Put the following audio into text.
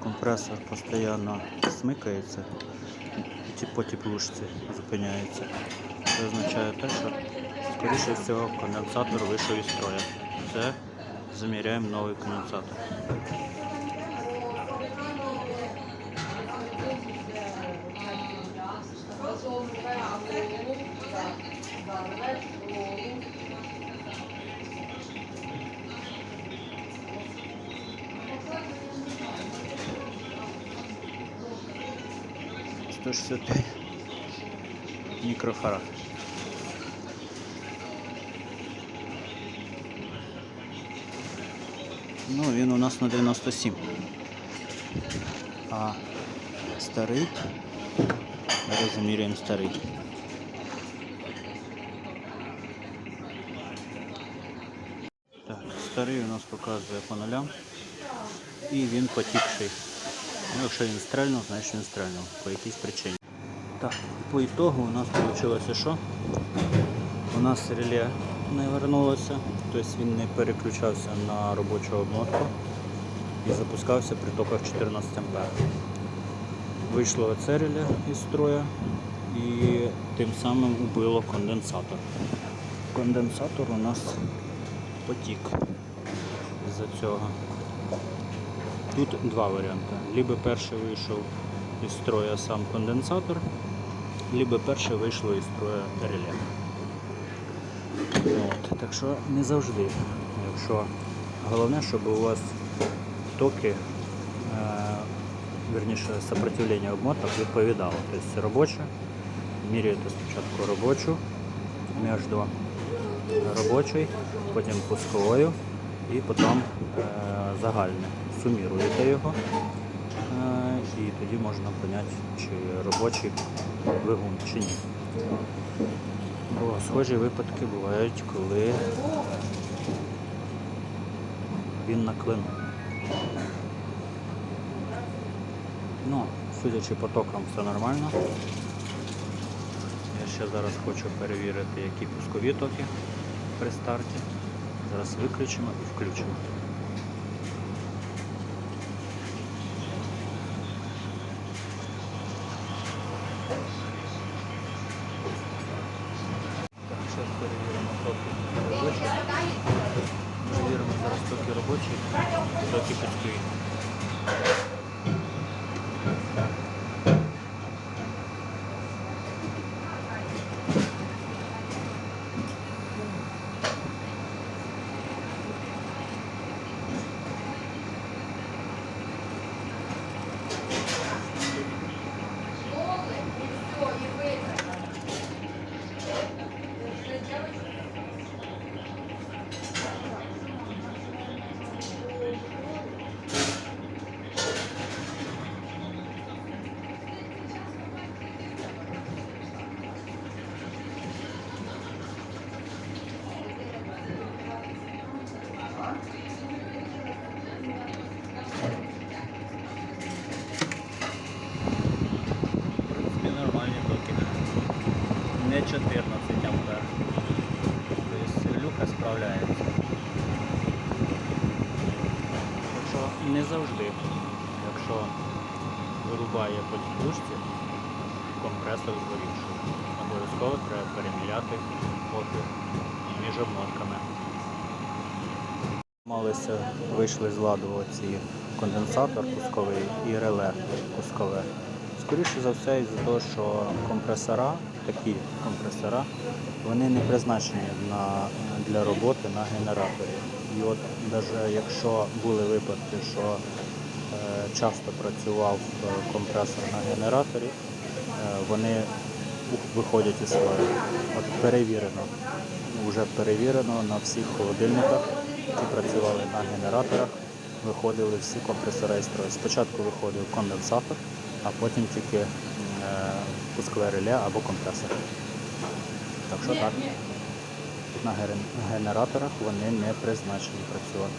компресор постійно смикається і по теплушці зупиняється. Це означає те, що скоріше всього конденсатор вийшов із строя. Це заміряємо новий конденсатор. Thank you. 165 мікрофарад. Ну, вин у нас на 97. А старый. Зараз замірюємо старий. Так, старый у нас показывает по нулям. и вин потихший. Ну, якщо він стрельнув, значить він стрельнув по якійсь причині. Так, по ітогу у нас вийшло що? У нас реле не вернулося, тобто він не переключався на робочу обмотку і запускався при токах 14 А. Вийшло оце реле із строя і тим самим убило конденсатор. Конденсатор у нас потік з-за цього. Тут два варіанти. Либо перший вийшов із строя сам конденсатор, либо перше вийшло із строя реле. От, так що не завжди. Якщо головне, щоб у вас токи, е, верніше сопротивлення обмоток відповідало. Тобто робоче, міряєте спочатку робочу між робочою, потім пусковою і потім е, загальне. Суміруєте його е, і тоді можна поняти, чи робочий двигун чи ні. Бо схожі випадки бувають, коли він на клину. Ну, судячи по токам, все нормально. Я ще зараз хочу перевірити, які пускові токи при старті. Зараз виключимо і включимо. Так, зараз перевіримо токи робочі. Перевіримо зараз токи робочі, токи пускові. 14 ампер. Тобто люка справляється. Так що не завжди, якщо вирубає по тітушці, компресор згорівший. Обов'язково треба переміряти опір між обмотками. Малися, вийшли з ладу ці конденсатор пусковий і реле пускове. Скоріше за все, із-за того, що компресора, такі компресора, вони не призначені на, для роботи на генераторі. І от навіть якщо були випадки, що е, часто працював е, компресор на генераторі, е, вони виходять із строю. От перевірено, вже перевірено на всіх холодильниках, які працювали на генераторах, виходили всі компресори строю. Спочатку виходив конденсатор, а потім тільки пускове реле або компресор. Так що так, на генераторах вони не призначені працювати.